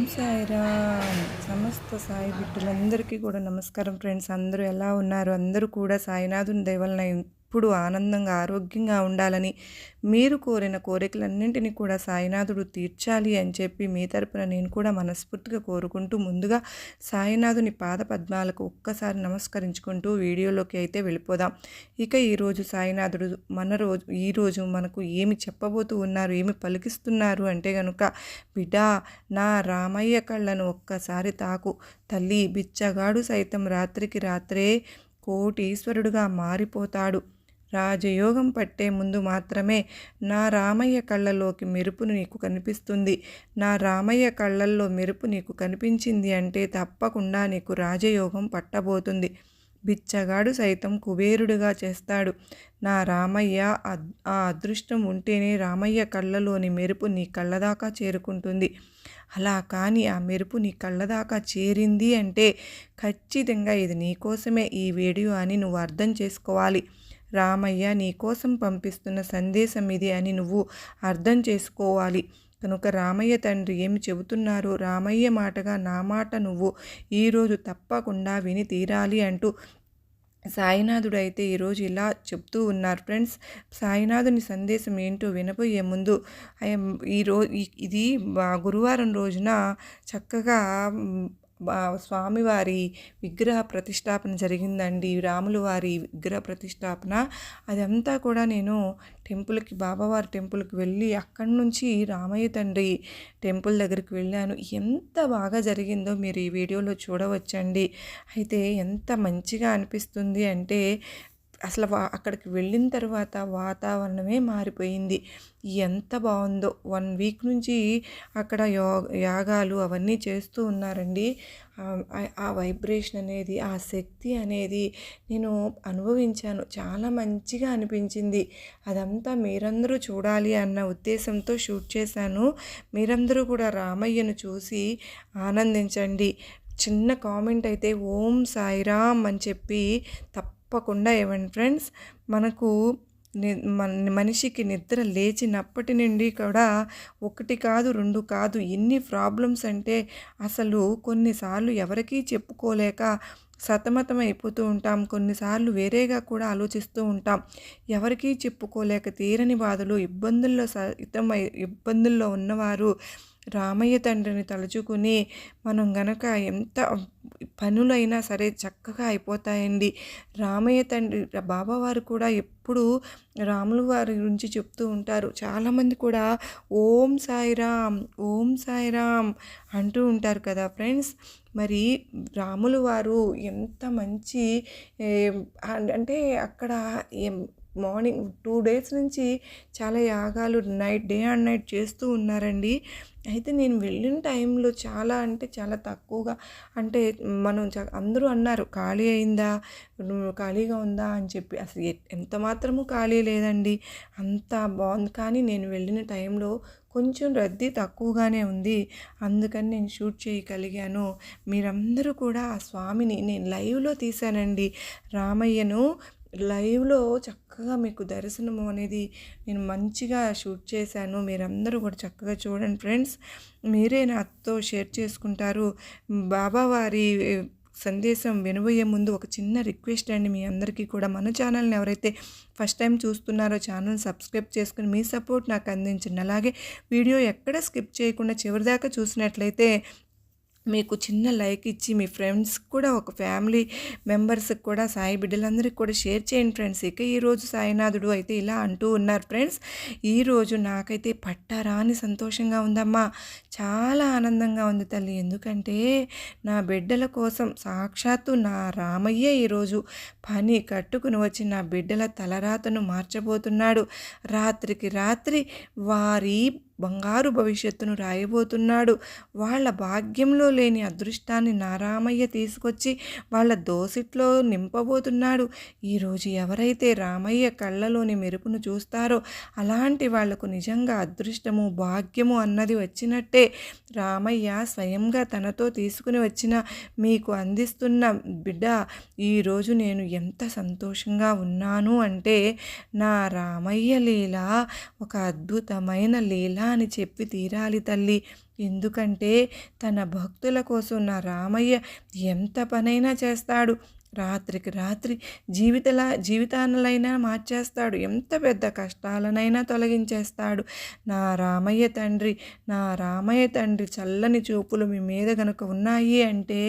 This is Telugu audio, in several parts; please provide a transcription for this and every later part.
ఓం సాయిరామ్. సమస్త సాయి బిడ్డలందరికీ కూడా నమస్కారం ఫ్రెండ్స్. అందరూ ఎలా ఉన్నారు? అందరూ కూడా సాయినాథుని దయవలన ఎప్పుడు ఆనందంగా ఆరోగ్యంగా ఉండాలని మీరు కోరిన కోరికలన్నింటినీ కూడా సాయినాథుడు తీర్చాలి అని చెప్పి మీ తరపున నేను కూడా మనస్ఫూర్తిగా కోరుకుంటూ ముందుగా సాయినాథుని పాద పద్మాలకు ఒక్కసారి నమస్కరించుకుంటూ వీడియోలోకి అయితే వెళ్ళిపోదాం. ఇక ఈరోజు సాయినాథుడు మన రోజు ఈరోజు మనకు ఏమి చెప్పబోతూ ఉన్నారు ఏమి పలికిస్తున్నారు అంటే కనుక బిడా నా రామయ్య కళ్ళను ఒక్కసారి తాకు. తల్లి బిచ్చగాడు సైతం రాత్రికి రాత్రే కోటీశ్వరుడుగా మారిపోతాడు. రాజయోగం పట్టే ముందు మాత్రమే నా రామయ్య కళ్ళలోకి మెరుపు నీకు కనిపిస్తుంది. నా రామయ్య కళ్ళల్లో మెరుపు నీకు కనిపించింది అంటే తప్పకుండా నీకు రాజయోగం పట్టబోతుంది. బిచ్చగాడు సైతం కుబేరుడుగా చేస్తాడు. నా రామయ్య ఆ అదృష్టం ఉంటేనే రామయ్య కళ్ళలోని మెరుపు నీ కళ్ళదాకా చేరుకుంటుంది. అలా కానీ ఆ మెరుపు నీ కళ్ళదాకా చేరింది అంటే ఖచ్చితంగా ఇది నీకోసమే ఈ వీడియో అని నువ్వు అర్థం చేసుకోవాలి. రామయ్య నీకోసం పంపిస్తున్న సందేశం ఇది అని నువ్వు అర్థం చేసుకోవాలి. కనుక రామయ్య తండ్రి ఏమి చెబుతున్నారో రామయ్య మాటగా నా మాట నువ్వు ఈరోజు తప్పకుండా విని తీరాలి అంటూ సాయినాథుడు అయితే ఈరోజు ఇలా చెప్తూ ఉన్నారు. ఫ్రెండ్స్ సాయినాథుని సందేశం ఏంటో వినబోయే ముందు ఈరోజు ఇది గురువారం రోజున చక్కగా స్వామివారి విగ్రహ ప్రతిష్టాపన జరిగిందండి. రాముల వారి విగ్రహ ప్రతిష్టాపన. అదంతా కూడా నేను టెంపుల్కి బాబావారి టెంపుల్కి వెళ్ళి అక్కడి నుంచి రామయ్య తండ్రి టెంపుల్ దగ్గరికి వెళ్ళాను. ఎంత బాగా జరిగిందో మీరు ఈ వీడియోలో చూడవచ్చండి. అయితే ఎంత మంచిగా అనిపిస్తుంది అంటే అసలు అక్కడికి వెళ్ళిన తర్వాత వాతావరణమే మారిపోయింది. ఎంత బాగుందో. వన్ వీక్ నుంచి అక్కడ యో యాగాలు అవన్నీ చేస్తూ ఉన్నారండి. ఆ వైబ్రేషన్ అనేది ఆ శక్తి అనేది నేను అనుభవించాను. చాలా మంచిగా అనిపించింది. అదంతా మీరందరూ చూడాలి అన్న ఉద్దేశంతో షూట్ చేశాను. మీరందరూ కూడా రామయ్యను చూసి ఆనందించండి. చిన్న కామెంట్ అయితే ఓం సాయిరామ్ అని చెప్పి తప్ప తప్పకుండా ఇవ్వండి ఫ్రెండ్స్? మనకు మనిషికి నిద్ర లేచినప్పటి నుండి కూడా ఒకటి కాదు రెండు కాదు ఎన్ని ప్రాబ్లమ్స్ అంటే అసలు కొన్నిసార్లు ఎవరికీ చెప్పుకోలేక సతమతం అయిపోతూ ఉంటాం. కొన్నిసార్లు వేరేగా కూడా ఆలోచిస్తూ ఉంటాం. ఎవరికీ చెప్పుకోలేక తీరని బాధలు ఇబ్బందుల్లో సహితం ఇబ్బందుల్లో ఉన్నవారు రామయ్య తండ్రిని తలుచుకుని మనం గనక ఎంత పనులైనా సరే చక్కగా అయిపోతాయండి. రామయ్య తండ్రి బాబావారు కూడా ఎప్పుడు రాముల వారి గురించి చెప్తూ ఉంటారు. చాలామంది కూడా ఓం సాయిరామ్ ఓం సాయిరామ్ అంటూ ఉంటారు కదా ఫ్రెండ్స్. మరి రాములు వారు ఎంత మంచి అంటే అక్కడ మార్నింగ్ టూ డేస్ నుంచి చాలా యాగాలు నైట్ డే అండ్ నైట్ చేస్తూ ఉన్నారండి. అయితే నేను వెళ్ళిన టైంలో చాలా అంటే చాలా తక్కువగా అంటే మనం అందరూ అన్నారు ఖాళీ అయిందా? ఖాళీగా ఉందా? అని చెప్పి. అసలు ఎంత మాత్రము ఖాళీ లేదండి. అంత బాగుంది. కానీ నేను వెళ్ళిన టైంలో కొంచెం రద్దీ తక్కువగానే ఉంది. అందుకని నేను షూట్ చేయగలిగాను. మీరందరూ కూడా ఆ స్వామిని నేను లైవ్లో తీశానండి. రామయ్యను లైవ్లో చక్కగా మీకు దర్శనం అనేది నేను మంచిగా షూట్ చేశాను. మీరందరూ కూడా చక్కగా చూడండి ఫ్రెండ్స్. మీరే నాతో షేర్ చేసుకుంటారు. బాబావారి సందేశం వినబోయే ముందు ఒక చిన్న రిక్వెస్ట్ అండి. మీ అందరికీ కూడా మన ఛానల్ని ఎవరైతే ఫస్ట్ టైం చూస్తున్నారో ఛానల్ సబ్స్క్రైబ్ చేసుకుని మీ సపోర్ట్ నాకు అందించండి. అలాగే వీడియో ఎక్కడ స్కిప్ చేయకుండా చివరిదాకా చూసినట్లయితే మీకు చిన్న లైక్ ఇచ్చి మీ ఫ్రెండ్స్ కూడా ఒక ఫ్యామిలీ మెంబర్స్కి కూడా సాయి బిడ్డలందరికీ కూడా షేర్ చేయండి ఫ్రెండ్స్. ఇక ఈరోజు సాయినాథుడు అయితే ఇలా అంటూ ఉన్నారు ఫ్రెండ్స్. ఈరోజు నాకైతే పట్టరాని సంతోషంగా ఉందమ్మా. చాలా ఆనందంగా ఉంది తల్లి. ఎందుకంటే నా బిడ్డల కోసం సాక్షాత్తు నా రామయ్య ఈరోజు పని కట్టుకుని వచ్చి నా బిడ్డల తలరాతను మార్చబోతున్నాడు. రాత్రికి రాత్రి వారి బంగారు భవిష్యత్తును రాయబోతున్నాడు. వాళ్ళ భాగ్యంలో లేని అదృష్టాన్ని నారామయ్య తీసుకొచ్చి వాళ్ళ దోసిట్లో నింపబోతున్నాడు. ఈరోజు ఎవరైతే రామయ్య కళ్ళలోని మెరుపును చూస్తారో అలాంటి వాళ్ళకు నిజంగా అదృష్టము భాగ్యము అన్నది వచ్చినట్టే. రామయ్య స్వయంగా తనతో తీసుకుని వచ్చిన మీకు అందిస్తున్న బిడ్డ ఈరోజు నేను ఎంత సంతోషంగా ఉన్నాను అంటే నా రామయ్య లీల ఒక అద్భుతమైన లీల అని చెప్పి తీరాలి తల్లి. ఎందుకంటే తన భక్తుల కోసం నా రామయ్య ఎంత పనైనా చేస్తాడు. రాత్రికి రాత్రి జీవితలా జీవితాలైనా మార్చేస్తాడు. ఎంత పెద్ద కష్టాలనైనా తొలగించేస్తాడు. నా రామయ్య తండ్రి నా రామయ్య తండ్రి చల్లని చూపులు మీ మీద కనుక ఉన్నాయి అంటే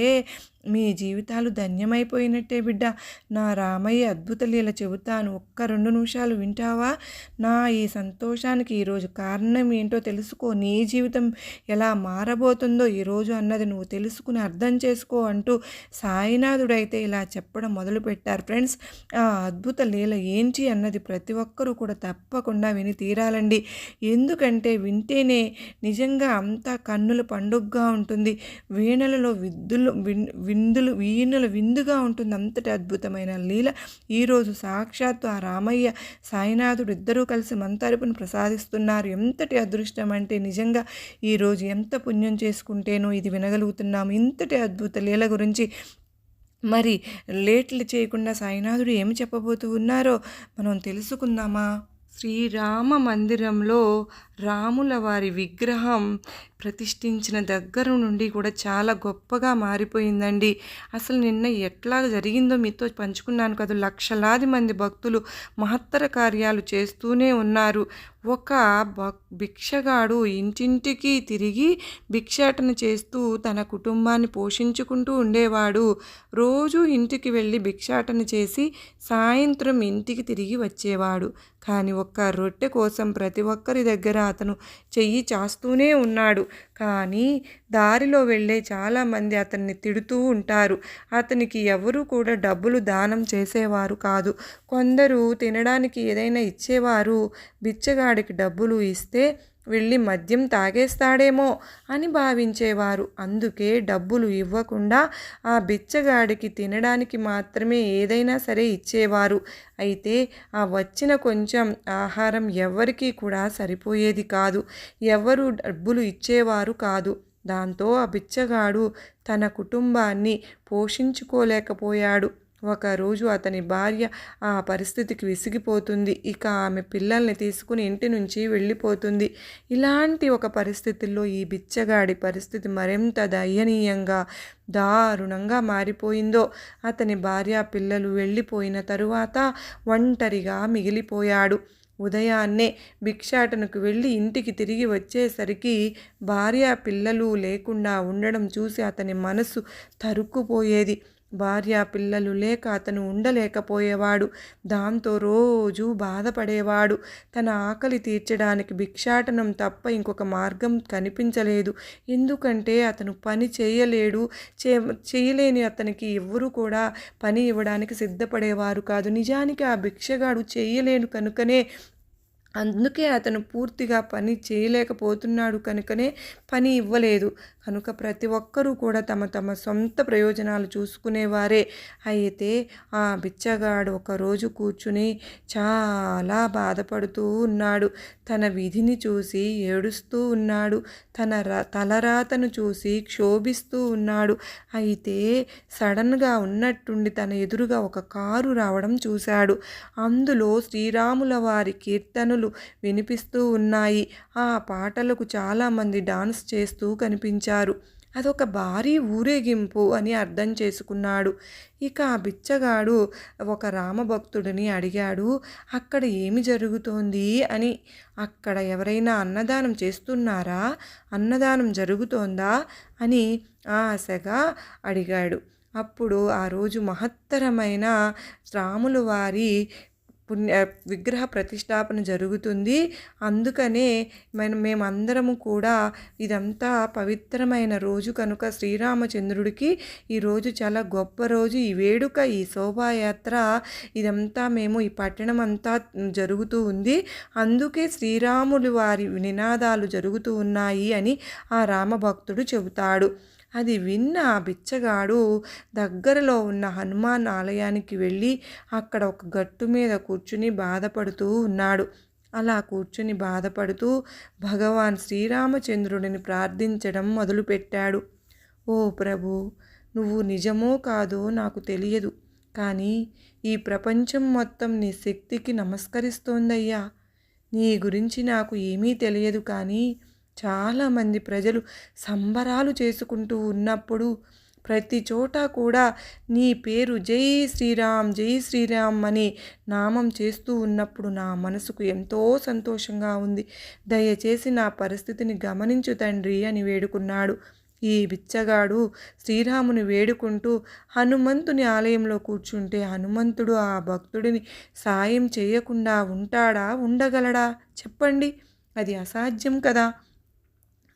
మీ జీవితాలు ధన్యమైపోయినట్టే బిడ్డ. నా రామయ్య అద్భుత లీల చెబుతాను. ఒక్క రెండు నిమిషాలు వింటావా? నా ఈ సంతోషానికి ఈరోజు కారణం ఏంటో తెలుసుకో. నీ జీవితం ఎలా మారబోతుందో ఈరోజు అన్నది నువ్వు తెలుసుకుని అర్థం చేసుకో అంటూ సాయినాథుడైతే ఇలా చెప్పడం మొదలుపెట్టారు. ఫ్రెండ్స్ ఆ అద్భుత లీల ఏంటి అన్నది ప్రతి ఒక్కరూ కూడా తప్పకుండా విని తీరాలండి. ఎందుకంటే వింటేనే నిజంగా అంతా కన్నుల పండుగగా ఉంటుంది. వీణలలో విద్దులు విన్ విందులు వీణుల విందుగా ఉంటుంది. అంతటి అద్భుతమైన లీల. ఈరోజు సాక్షాత్తు ఆ రామయ్య సాయినాథుడు ఇద్దరూ కలిసి మంతరుపును ప్రసాదిస్తున్నారు. ఎంతటి అదృష్టం అంటే నిజంగా ఈరోజు ఎంత పుణ్యం చేసుకుంటేనో ఇది వినగలుగుతున్నాము ఇంతటి అద్భుత లీల గురించి మరి లేట్లు చేయకుండా సాయినాథుడు ఏమి చెప్పబోతూ ఉన్నారో మనం తెలుసుకుందామా? శ్రీరామ మందిరంలో రాముల వారి విగ్రహం ప్రతిష్ఠించిన దగ్గర నుండి కూడా చాలా గొప్పగా మారిపోయిందండి. అసలు నిన్న ఎట్లా జరిగిందో మీతో పంచుకున్నాను కదా. లక్షలాది మంది భక్తులు మహత్తర కార్యాలు చేస్తూనే ఉన్నారు. ఒక భిక్షగాడు ఇంటింటికి తిరిగి భిక్షాటన చేస్తూ తన కుటుంబాన్ని పోషించుకుంటూ ఉండేవాడు. రోజు ఇంటికి వెళ్ళి భిక్షాటన చేసి సాయంత్రం ఇంటికి తిరిగి వచ్చేవాడు. కానీ ఒక్క రొట్టె కోసం ప్రతి ఒక్కరి దగ్గర అతను చెయ్యి చాస్తూనే ఉన్నాడు. కానీ దారిలో వెళ్ళే చాలామంది అతన్ని తిడుతూ ఉంటారు. అతనికి ఎవరు కూడా డబ్బులు దానం చేసేవారు కాదు. కొందరు తినడానికి ఏదైనా ఇచ్చేవారు. బిచ్చగాడికి డబ్బులు ఇస్తే వెళ్ళి మద్యం తాగేస్తాడేమో అని భావించేవారు. అందుకే డబ్బులు ఇవ్వకుండా ఆ బిచ్చగాడికి తినడానికి మాత్రమే ఏదైనా సరే ఇచ్చేవారు. అయితే ఆ వచ్చిన కొంచెం ఆహారం ఎవరికీ కూడా సరిపోయేది కాదు. ఎవరు డబ్బులు ఇచ్చేవారు కాదు. దాంతో ఆ బిచ్చగాడు తన కుటుంబాన్ని పోషించుకోలేకపోయాడు. ఒకరోజు అతని భార్య ఆ పరిస్థితికి విసిగిపోతుంది. ఇక ఆమె పిల్లల్ని తీసుకుని ఇంటి నుంచి వెళ్ళిపోతుంది. ఇలాంటి ఒక పరిస్థితుల్లో ఈ బిచ్చగాడి పరిస్థితి మరింత దయనీయంగా దారుణంగా మారిపోయిందో. అతని భార్య పిల్లలు వెళ్ళిపోయిన తరువాత ఒంటరిగా మిగిలిపోయాడు. ఉదయాన్నే భిక్షాటనకు వెళ్ళి ఇంటికి తిరిగి వచ్చేసరికి భార్య పిల్లలు లేకుండా ఉండడం చూసి అతని మనసు తరుక్కుపోయేది. భార్య పిల్లలు లేక అతను ఉండలేకపోయేవాడు. దాంతో రోజు బాధపడేవాడు. తన ఆకలి తీర్చడానికి భిక్షాటనం తప్ప ఇంకొక మార్గం కనిపించలేదు. ఎందుకంటే అతను పని చేయలేడు. చే చేయలేని అతనికి ఎవ్వరూ కూడా పని ఇవ్వడానికి సిద్ధపడేవారు కాదు. నిజానికి ఆ భిక్షగాడు చేయలేను కనుకనే అందుకే అతను పూర్తిగా పని చేయలేకపోతున్నాడు కనుకనే పని ఇవ్వలేదు. కనుక ప్రతి ఒక్కరూ కూడా తమ తమ సొంత ప్రయోజనాలు చూసుకునేవారే. అయితే ఆ బిచ్చగాడు ఒకరోజు కూర్చుని చాలా బాధపడుతూ ఉన్నాడు. తన విధిని చూసి ఏడుస్తూ ఉన్నాడు. తన తలరాతను చూసి క్షోభిస్తూ ఉన్నాడు. అయితే సడన్గా ఉన్నట్టుండి తన ఎదురుగా ఒక కారు రావడం చూశాడు. అందులో శ్రీరాముల వారి కీర్తనలు పాటలు వినిపిస్తూ ఉన్నాయి. ఆ పాటలకు చాలామంది డాన్స్ చేస్తూ కనిపించారు. అదొక భారీ ఊరేగింపు అని అర్థం చేసుకున్నాడు. ఇక ఆ బిచ్చగాడు ఒక రామభక్తుడిని అడిగాడు అక్కడ ఏమి జరుగుతోంది? అని. అక్కడ ఎవరైనా అన్నదానం చేస్తున్నారా? అన్నదానం జరుగుతోందా? అని ఆశగా అడిగాడు. అప్పుడు ఆ రోజు మహత్తరమైన రాముల వారి పుణ్య విగ్రహ ప్రతిష్టాపన జరుగుతుంది. అందుకనే మనం మేమందరము కూడా ఇదంతా పవిత్రమైన రోజు కనుక శ్రీరామచంద్రుడికి ఈరోజు చాలా గొప్ప రోజు. ఈ వేడుక ఈ శోభాయాత్ర ఇదంతా మేము ఈ పట్టణం అంతా జరుగుతూ ఉంది. అందుకే శ్రీరాములు వారి నినాదాలు జరుగుతూ ఉన్నాయి అని ఆ రామభక్తుడు చెబుతాడు. అది విన్న ఆ బిచ్చగాడు దగ్గరలో ఉన్న హనుమాన్ ఆలయానికి వెళ్ళి అక్కడ ఒక గట్టు మీద కూర్చుని బాధపడుతూ ఉన్నాడు. అలా కూర్చుని బాధపడుతూ భగవాన్ శ్రీరామచంద్రుడిని ప్రార్థించడం మొదలుపెట్టాడు. ఓ ప్రభు నువ్వు నిజమో కాదో నాకు తెలియదు. కానీ ఈ ప్రపంచం మొత్తం నీ శక్తికి నమస్కరిస్తోందయ్యా. నీ గురించి నాకు ఏమీ తెలియదు కానీ చాలామంది ప్రజలు సంబరాలు చేసుకుంటూ ఉన్నప్పుడు ప్రతి చోట కూడా నీ పేరు జై శ్రీరామ్ జై శ్రీరామ్ అని నామం చేస్తూ ఉన్నప్పుడు నా మనసుకు ఎంతో సంతోషంగా ఉంది. దయచేసి నా పరిస్థితిని గమనించు తండ్రి అని వేడుకున్నాడు. ఈ బిచ్చగాడు శ్రీరాముని వేడుకుంటూ హనుమంతుని ఆలయంలో కూర్చుంటే హనుమంతుడు ఆ భక్తుడిని సాయం చేయకుండా ఉంటాడా ఉండగలడా? చెప్పండి. అది అసాధ్యం కదా.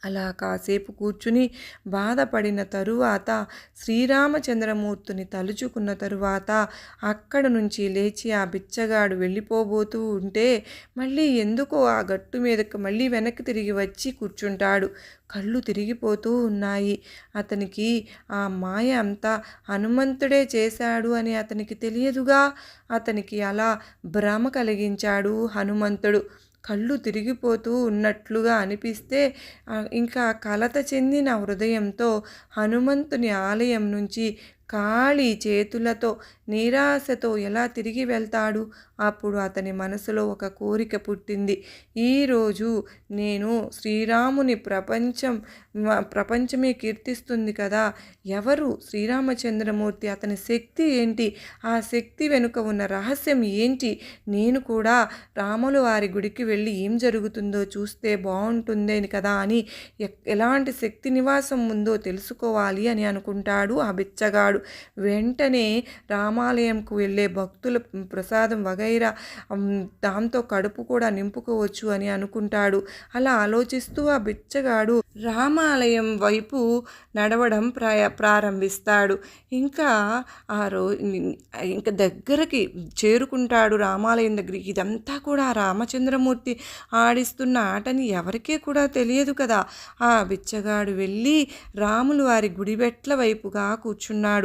అలా కాసేపు కూర్చుని బాధపడిన తరువాత శ్రీరామచంద్రమూర్తిని తలుచుకున్న తరువాత అక్కడ నుంచి లేచి ఆ బిచ్చగాడు వెళ్ళిపోబోతూ ఉంటే మళ్ళీ ఎందుకో ఆ గట్టు మీదకి మళ్ళీ వెనక్కి తిరిగి వచ్చి కూర్చుంటాడు. కళ్ళు తిరిగిపోతూ ఉన్నాయి. అతనికి ఆ మాయ అంతా హనుమంతుడే చేశాడు అని అతనికి తెలియదుగా. అతనికి అలా భ్రమ కలిగించాడు హనుమంతుడు. కళ్ళు తిరిగిపోతూ ఉన్నట్లుగా అనిపిస్తే ఇంకా కలత చెందిన హృదయంతో హనుమంతుని ఆలయం నుంచి ఖాళీ చేతులతో నిరాశతో ఎలా తిరిగి వెళ్తాడు? అప్పుడు అతని మనసులో ఒక కోరిక పుట్టింది. ఈరోజు నేను శ్రీరాముని ప్రపంచం ప్రపంచమే కీర్తిస్తుంది కదా? ఎవరు? శ్రీరామచంద్రమూర్తి అతని శక్తి ఏంటి? ఆ శక్తి వెనుక ఉన్న రహస్యం ఏంటి? నేను కూడా రాములు వారి గుడికి వెళ్ళి ఏం జరుగుతుందో చూస్తే బాగుంటుందేని కదా అని ఎలాంటి శక్తి నివాసం ఉందో తెలుసుకోవాలి అని అనుకుంటాడు ఆ బిచ్చగాడు. వెంటనే రామాలయంకు వెళ్ళే భక్తుల ప్రసాదం వగైరా దాంతో కడుపు కూడా నింపుకోవచ్చు అని అనుకుంటాడు. అలా ఆలోచిస్తూ ఆ బిచ్చగాడు రామాలయం వైపు నడవడం ప్రాయ ప్రారంభిస్తాడు. ఇంకా ఆ రో ఇంకా దగ్గరకి చేరుకుంటాడు రామాలయం దగ్గరికి. ఇదంతా కూడా రామచంద్రమూర్తి ఆడిస్తున్న ఆటని ఎవరికీ కూడా తెలియదు కదా. ఆ బిచ్చగాడు వెళ్ళి రాములు వారి గుడిబెట్ల వైపుగా కూర్చున్నాడు.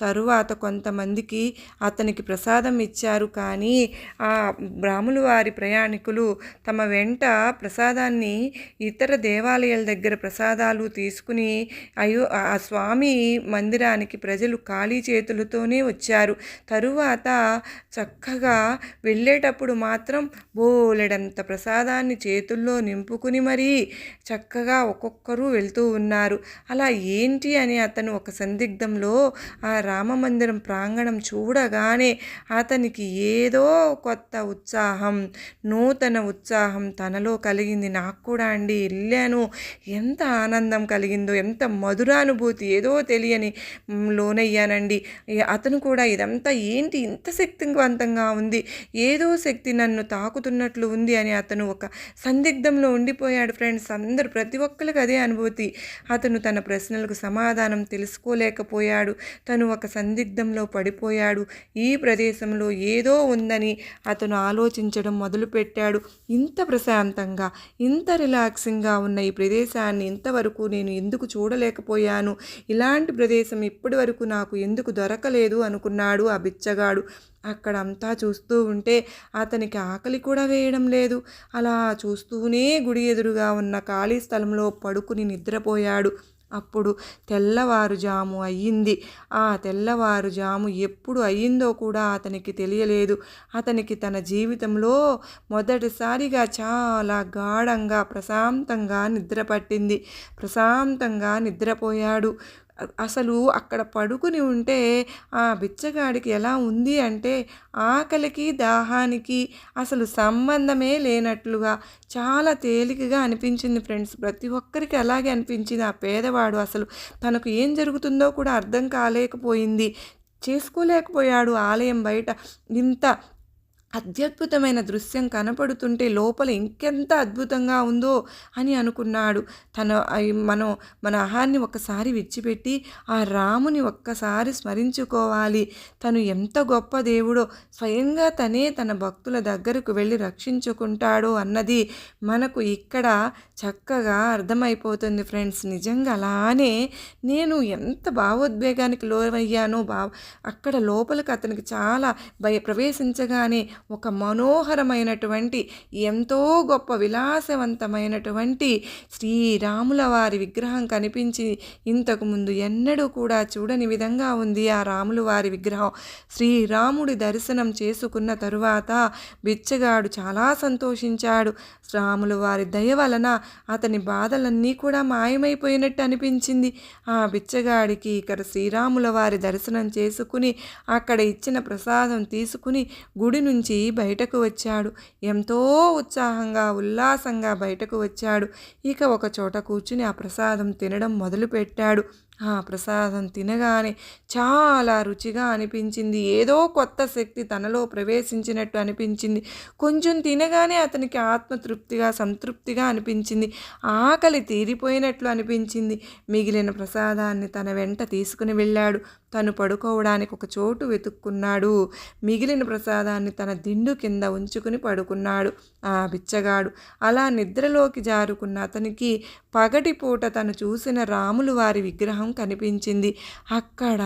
తరువాత కొంతమందికి అతనికి ప్రసాదం ఇచ్చారు. కానీ ఆ బ్రాహ్ములు వారి ప్రయాణికులు తమ వెంట ప్రసాదాన్ని ఇతర దేవాలయాల దగ్గర ప్రసాదాలు తీసుకుని అయ్యో ఆ స్వామి మందిరానికి ప్రజలు ఖాళీ చేతులతోనే వచ్చారు. తరువాత చక్కగా వెళ్ళేటప్పుడు మాత్రం బోలెడంత ప్రసాదాన్ని చేతుల్లో నింపుకుని మరీ చక్కగా ఒక్కొక్కరు వెళ్తూ ఉన్నారు. అలా ఏంటి అని అతను ఒక సందిగ్ధంలో ఆ రామమందిరం ప్రాంగణం చూడగానే అతనికి ఏదో కొత్త ఉత్సాహం నూతన ఉత్సాహం తనలో కలిగింది. నాకు కూడా అండి వెళ్ళాను ఎంత ఆనందం కలిగిందో ఎంత మధురానుభూతి ఏదో తెలియని లోనయ్యానండి. అతను కూడా ఇదంతా ఏంటి ఇంత శక్తివంతంగా ఉంది ఏదో శక్తి నన్ను తాకుతున్నట్లు ఉంది అని అతను ఒక సందిగ్ధంలో ఉండిపోయాడు ఫ్రెండ్స్. అందరు ప్రతి ఒక్కరికి అదే అనుభూతి. అతను తన ప్రశ్నలకు సమాధానం తెలుసుకోలేకపోయాడు. తను ఒక సందిగ్ధంలో పడిపోయాడు. ఈ ప్రదేశంలో ఏదో ఉందని అతను ఆలోచించడం మొదలుపెట్టాడు. ఇంత ప్రశాంతంగా ఇంత రిలాక్సింగ్గా ఉన్న ఈ ప్రదేశాన్ని ఇంతవరకు నేను ఎందుకు చూడలేకపోయాను? ఇలాంటి ప్రదేశం ఇప్పటి వరకు నాకు ఎందుకు దొరకలేదు అనుకున్నాడు ఆ బిచ్చగాడు. అక్కడ అంతా చూస్తూ ఉంటే అతనికి ఆకలి కూడా వేయడం లేదు. అలా చూస్తూనే గుడి ఎదురుగా ఉన్న ఖాళీ స్థలంలో పడుకుని నిద్రపోయాడు. అప్పుడు తెల్లవారుజాము అయ్యింది. ఆ తెల్లవారుజాము ఎప్పుడు అయ్యిందో కూడా అతనికి తెలియలేదు. అతనికి తన జీవితంలో మొదటిసారిగా చాలా గాఢంగా ప్రశాంతంగా నిద్రపట్టింది. ప్రశాంతంగా నిద్రపోయాడు. అసలు అక్కడ పడుకుని ఉంటే ఆ బిచ్చగాడికి ఎలా ఉంది అంటే ఆకలికి దాహానికి అసలు సంబంధమే లేనట్లుగా చాలా తేలికగా అనిపించింది ఫ్రెండ్స్. ప్రతి ఒక్కరికి అలాగే అనిపించింది. ఆ పేదవాడు అసలు తనకు ఏం జరుగుతుందో కూడా అర్థం కాలేకపోయింది. చేసుకోలేకపోయాడు ఆలయం బయట. ఇంత అత్యద్భుతమైన దృశ్యం కనపడుతుంటే లోపల ఇంకెంత అద్భుతంగా ఉందో అని అనుకున్నాడు. తన మనం మన ఆహాన్ని ఒకసారి విడిచిపెట్టి ఆ రాముని ఒక్కసారి స్మరించుకోవాలి. తను ఎంత గొప్ప దేవుడో స్వయంగా తనే తన భక్తుల దగ్గరకు వెళ్ళి రక్షించుకుంటాడో అన్నది మనకు ఇక్కడ చక్కగా అర్థమైపోతుంది ఫ్రెండ్స్. నిజంగా అలానే నేను ఎంత భావోద్వేగానికి లోవయ్యానో బా అక్కడ లోపలికి అతనికి చాలా భయ ప్రవేశించగానే ఒక మనోహరమైనటువంటి ఎంతో గొప్ప విలాసవంతమైనటువంటి శ్రీరాముల వారి విగ్రహం కనిపించి ఇంతకుముందు ఎన్నడూ కూడా చూడని విధంగా ఉంది ఆ రాములు వారి విగ్రహం. శ్రీరాముడి దర్శనం చేసుకున్న తరువాత బిచ్చగాడు చాలా సంతోషించాడు. రాములు వారి దయ వలన అతని బాధలన్నీ కూడా మాయమైపోయినట్టు అనిపించింది. ఆ బిచ్చగాడికి ఇక్కడ శ్రీరాముల వారి దర్శనం చేసుకుని అక్కడ ఇచ్చిన ప్రసాదం తీసుకుని గుడి నుంచి బయటకు వచ్చాడు. ఎంతో ఉత్సాహంగా ఉల్లాసంగా బయటకు వచ్చాడు. ఇక ఒక చోట కూర్చుని ఆ ప్రసాదం తినడం మొదలుపెట్టాడు. ఆ ప్రసాదం తినగానే చాలా రుచిగా అనిపించింది. ఏదో కొత్త శక్తి తనలో ప్రవేశించినట్టు అనిపించింది. కొంచెం తినగానే అతనికి ఆత్మతృప్తిగా సంతృప్తిగా అనిపించింది. ఆకలి తీరిపోయినట్లు అనిపించింది. మిగిలిన ప్రసాదాన్ని తన వెంట తీసుకుని వెళ్ళాడు. తను పడుకోవడానికి ఒక చోటు వెతుక్కున్నాడు. మిగిలిన ప్రసాదాన్ని తన దిండు కింద ఉంచుకుని పడుకున్నాడు. ఆ బిచ్చగాడు. అలా నిద్రలోకి జారుకున్న అతనికి పగటిపూట తను చూసిన రాములు వారి విగ్రహం కనిపించింది. అక్కడ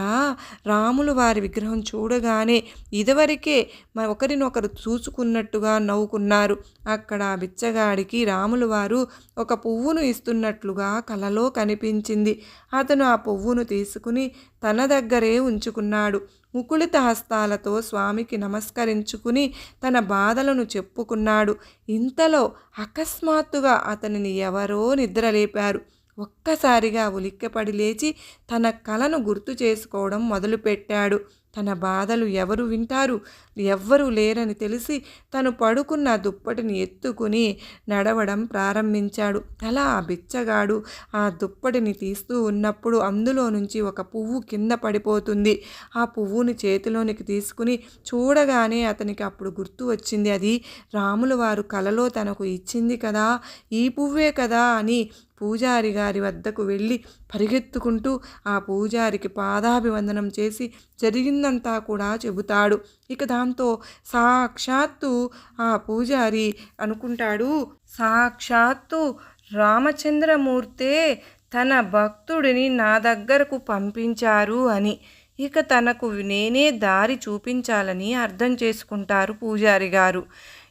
రాములు వారి విగ్రహం చూడగానే ఇదివరకే ఒకరినొకరు చూసుకున్నట్టుగా నవ్వుకున్నారు. అక్కడ ఆ బిచ్చగాడికి రాములు వారు ఒక పువ్వును ఇస్తున్నట్లుగా కలలో కనిపించింది. అతను ఆ పువ్వును తీసుకుని తన దగ్గరే ఉంచుకున్నాడు. ముకుళిత హస్తాలతో స్వామికి నమస్కరించుకుని తన బాధలను చెప్పుకున్నాడు. ఇంతలో అకస్మాత్తుగా అతనిని ఎవరో నిద్రలేపారు. ఒక్కసారిగా ఉలిక్కిపడి లేచి తన కలను గుర్తు చేసుకోవడం మొదలుపెట్టాడు. తన బాధలు ఎవరు వింటారు? ఎవ్వరూ లేరని తెలిసి తను పడుకున్న దుప్పటిని ఎత్తుకుని నడవడం ప్రారంభించాడు. అలా ఆ బిచ్చగాడు ఆ దుప్పటిని తీస్తూ ఉన్నప్పుడు అందులో నుంచి ఒక పువ్వు కింద పడిపోతుంది. ఆ పువ్వుని చేతిలోనికి తీసుకుని చూడగానే అతనికి అప్పుడు గుర్తు వచ్చింది. అది రాముల వారు కలలో తనకు ఇచ్చింది కదా ఈ పువ్వే కదా అని పూజారి గారి వద్దకు వెళ్ళి పరిగెత్తుకుంటూ ఆ పూజారికి పాదాభివందనం చేసి జరిగిందంతా కూడా చెబుతాడు. ఇక దాంతో సాక్షాత్తు ఆ పూజారి అనుకుంటాడు. సాక్షాత్తు రామచంద్రమూర్తే తన భక్తుడిని నా దగ్గరకు పంపించారు అని. ఇక తనకు నేనే దారి చూపించాలని అర్థం చేసుకుంటారు పూజారి గారు.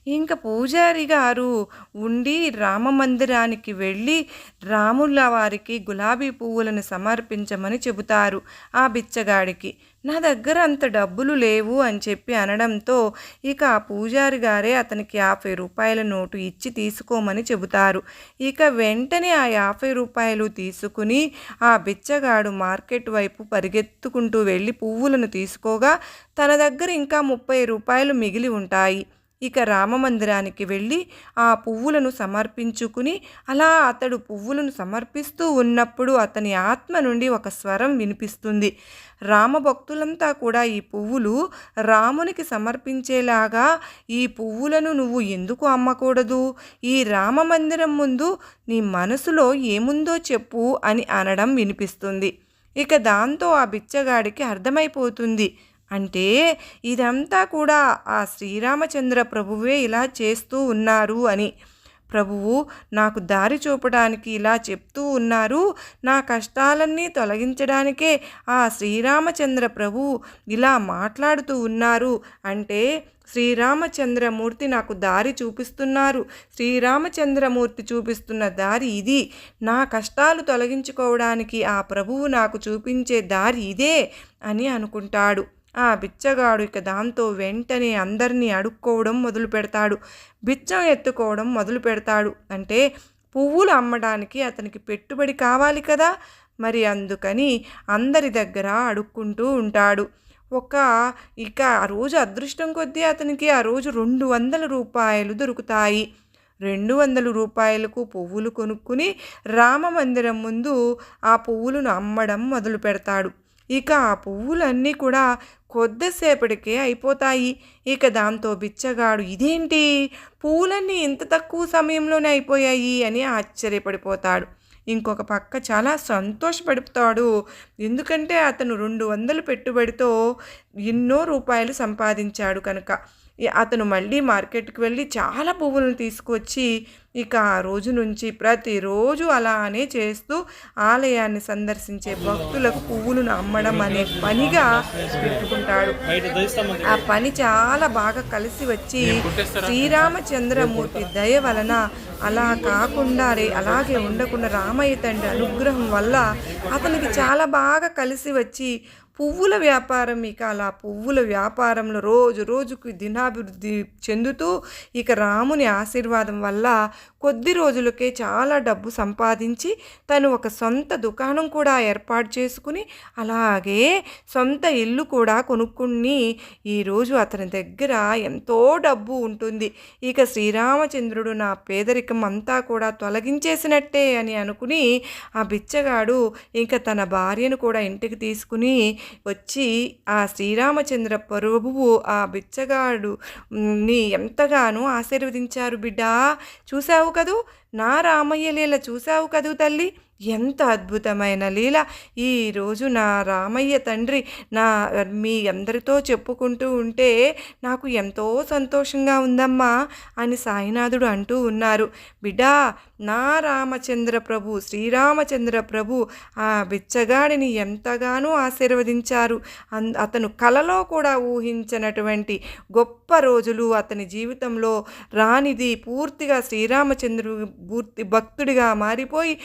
ఇంకా పూజారి గారు ఉండి రామ మందిరానికి వెళ్ళి రాముల వారికి గులాబీ పువ్వులను సమర్పించమని చెబుతారు ఆ బిచ్చగాడికి. నా దగ్గర అంత డబ్బులు లేవు అని చెప్పి అనడంతో ఇక ఆ పూజారి గారే అతనికి యాభై రూపాయల నోటు ఇచ్చి తీసుకోమని చెబుతారు. ఇక వెంటనే ఆ యాభై రూపాయలు తీసుకుని ఆ బిచ్చగాడు మార్కెట్ వైపు పరిగెత్తుకుంటూ వెళ్ళి పువ్వులను తీసుకోగా తన దగ్గర ఇంకా ముప్పై రూపాయలు మిగిలి ఉంటాయి. ఇక రామమందిరానికి వెళ్ళి ఆ పువ్వులను సమర్పించుకుని అలా అతడు పువ్వులను సమర్పిస్తూ ఉన్నప్పుడు అతని ఆత్మ నుండి ఒక స్వరం వినిపిస్తుంది. రామభక్తులంతా కూడా ఈ పువ్వులు రామునికి సమర్పించేలాగా ఈ పువ్వులను నువ్వు ఎందుకు అమ్మకూడదు? ఈ రామ మందిరం ముందు నీ మనసులో ఏముందో చెప్పు అని అనడం వినిపిస్తుంది. ఇక దాంతో ఆ బిచ్చగాడికి అర్థమైపోతుంది. అంటే ఇదంతా కూడా ఆ శ్రీరామచంద్ర ప్రభువే ఇలా చేస్తూ ఉన్నారు అని. ప్రభువు నాకు దారి చూపడానికి ఇలా చెప్తూ ఉన్నారు. నా కష్టాలన్నీ తొలగించడానికే ఆ శ్రీరామచంద్ర ప్రభువు ఇలా మాట్లాడుతూ ఉన్నారు. అంటే శ్రీరామచంద్రమూర్తి నాకు దారి చూపిస్తున్నారు. శ్రీరామచంద్రమూర్తి చూపిస్తున్న దారి ఇది. నా కష్టాలు తొలగించుకోవడానికి ఆ ప్రభువు నాకు చూపించే దారి ఇదే అని అనుకుంటాడు. ఆ బిచ్చగాడు ఇక దాంతో వెంటనే అందరినీ అడుక్కోవడం మొదలు పెడతాడు. బిచ్చం ఎత్తుకోవడం మొదలు పెడతాడు. అంటే పువ్వులు అమ్మడానికి అతనికి పెట్టుబడి కావాలి కదా? మరి అందుకని అందరి దగ్గర అడుక్కుంటూ ఉంటాడు. ఒక ఇక ఆ రోజు అదృష్టం కొద్దీ అతనికి ఆ రోజు రెండు వందల రూపాయలు దొరుకుతాయి. రెండు వందల రూపాయలకు పువ్వులు కొనుక్కుని రామ మందిరం ముందు ఆ పువ్వులను అమ్మడం మొదలు పెడతాడు. ఇక ఆ పువ్వులన్నీ కూడా కొద్దిసేపటికే అయిపోతాయి. ఇక దాంతో బిచ్చగాడు ఇదేంటి? పువ్వులన్నీ ఇంత తక్కువ సమయంలోనే అయిపోయాయి అని ఆశ్చర్యపడిపోతాడు. ఇంకొక పక్క చాలా సంతోషపడుతాడు ఎందుకంటే అతను రెండు వందలు పెట్టుబడితో ఎన్నో రూపాయలు సంపాదించాడు కనుక. అతను మళ్ళీ మార్కెట్కి వెళ్ళి చాలా పువ్వులను తీసుకొచ్చి ఇక ఆ రోజు నుంచి ప్రతిరోజు అలానే చేస్తూ ఆలయాన్ని సందర్శించే భక్తులకు పువ్వులను అమ్మడం అనే పనిగా పెట్టుకుంటాడు. ఆ పని చాలా బాగా కలిసి వచ్చి శ్రీరామచంద్రమూర్తి దయ వలన అలా కాకుండా రే అలాగే ఉండకుండా రామయ్య తండ్రి అనుగ్రహం వల్ల అతనికి చాలా బాగా కలిసి వచ్చి పువ్వుల వ్యాపారం ఇక అలా పువ్వుల వ్యాపారంలో రోజు రోజుకు దినాభివృద్ధి చెందుతూ ఇక రాముని ఆశీర్వాదం వల్ల కొద్ది రోజులకే చాలా డబ్బు సంపాదించి తను ఒక సొంత దుకాణం కూడా ఏర్పాటు చేసుకుని అలాగే సొంత ఇల్లు కూడా కొనుక్కుని ఈరోజు అతని దగ్గర ఎంతో డబ్బు ఉంటుంది. ఇక శ్రీరామచంద్రుడు నా పేదరికం అంతా కూడా తొలగించేసినట్టే అని అనుకుని ఆ బిచ్చగాడు ఇంకా తన భార్యను కూడా ఇంటికి తీసుకుని వచ్చి ఆ శ్రీరామచంద్ర ప్రభువు ఆ బిచ్చగాడు ని ఎంతగానో ఆశీర్వదించారు బిడ్డా. చూశావు కదూ? నా రామయ్య లీల చూశావు కదూ తల్లి? ఎంత అద్భుతమైన లీల. ఈరోజు నా రామయ్య తండ్రి నా మీ అందరితో చెప్పుకుంటూ ఉంటే నాకు ఎంతో సంతోషంగా ఉందమ్మా అని సాయినాథుడు అంటూ ఉన్నారు. బిడ్డా నా రామచంద్ర ప్రభు శ్రీరామచంద్ర ప్రభు ఆ బిచ్చగాడిని ఎంతగానో ఆశీర్వదించారు. అన్ అతను కలలో కూడా ఊహించినటువంటి గొప్ప రోజులు అతని జీవితంలో రానిది పూర్తిగా శ్రీరామచంద్రుడు పూర్తి భక్తుడిగా మారిపోయి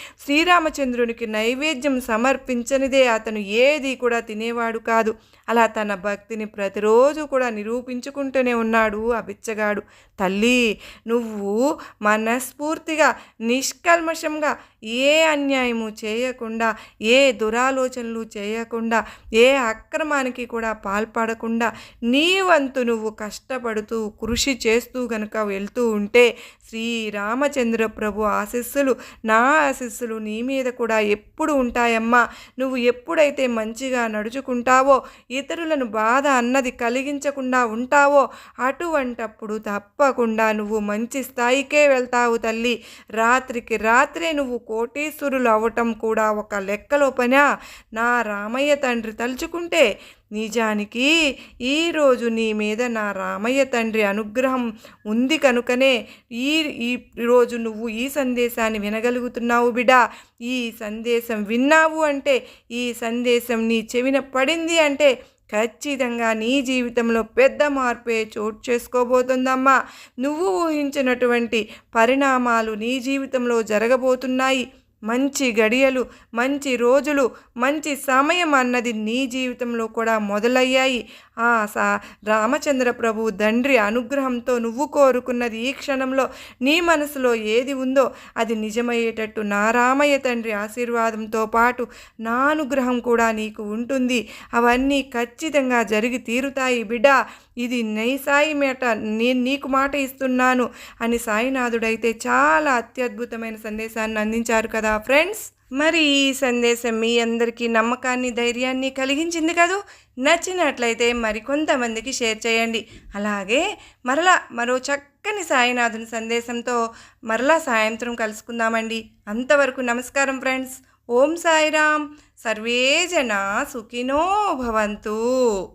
శ్రీరామచంద్రునికి నైవేద్యం సమర్పించనిదే అతను ఏది కూడా తినేవాడు కాదు. అలా తన భక్తిని ప్రతిరోజు కూడా నిరూపించుకుంటూనే ఉన్నాడు ఆ బిచ్చగాడు. తల్లి నువ్వు మనస్ఫూర్తిగా నిష్కల్మషంగా ఏ అన్యాయము చేయకుండా ఏ దురాలోచనలు చేయకుండా ఏ అక్రమానికి కూడా పాల్పడకుండా నీ వంతు నువ్వు కష్టపడుతూ కృషి చేస్తూ గనుక వెళ్తూ ఉంటే శ్రీరామచంద్ర ప్రభు ఆశీస్సులు నా ఆశీస్సులు నీ మీద కూడా ఎప్పుడు ఉంటాయమ్మా. నువ్వు ఎప్పుడైతే మంచిగా నడుచుకుంటావో ఇతరులను బాధ అన్నది కలిగించకుండా ఉంటావో అటువంటప్పుడు తప్ప తప్పకుండా నువ్వు మంచి స్థాయికే వెళ్తావు తల్లి. రాత్రికి రాత్రే నువ్వు కోటీశ్వరులు అవ్వటం కూడా ఒక లెక్కలో పనా? నా రామయ్య తండ్రి తలుచుకుంటే నిజానికి ఈరోజు నీ మీద నా రామయ్య తండ్రి అనుగ్రహం ఉంది కనుకనే ఈ ఈ రోజు నువ్వు ఈ సందేశాన్ని వినగలుగుతున్నావు బిడా. ఈ సందేశం విన్నావు అంటే ఈ సందేశం నీ చెవిన పడింది అంటే ఖచ్చితంగా నీ జీవితంలో పెద్ద మార్పే చోటు చేసుకోబోతుందమ్మా. నువ్వు ఊహించినటువంటి పరిణామాలు నీ జీవితంలో జరగబోతున్నాయి. మంచి గడియలు మంచి రోజులు మంచి సమయం అన్నది నీ జీవితంలో కూడా మొదలయ్యాయి. ఆ సా రామచంద్ర ప్రభు తండ్రి అనుగ్రహంతో నువ్వు కోరుకున్నది ఈ క్షణంలో నీ మనసులో ఏది ఉందో అది నిజమయ్యేటట్టు నా రామయ్య తండ్రి ఆశీర్వాదంతో పాటు నా అనుగ్రహం కూడా నీకు ఉంటుంది. అవన్నీ ఖచ్చితంగా జరిగి తీరుతాయి బిడ్డ. ఇది నై సాయి మేట నేను నీకు మాట ఇస్తున్నాను అని సాయినాథుడైతే చాలా అత్యద్భుతమైన సందేశాన్ని అందించారు కదా. ఫ్రెండ్స్. మరి ఈ సందేశం మీ అందరికీ నమ్మకాన్ని ధైర్యాన్ని కలిగించింది కదూ? నచ్చినట్లయితే మరికొంతమందికి షేర్ చేయండి. అలాగే మరలా మరో చక్కని సాయినాథుని సందేశంతో మరలా సాయంత్రం కలుసుకుందామండి. అంతవరకు నమస్కారం ఫ్రెండ్స్. ఓం సాయిరామ్. సర్వే జన సుఖినో భవంతు.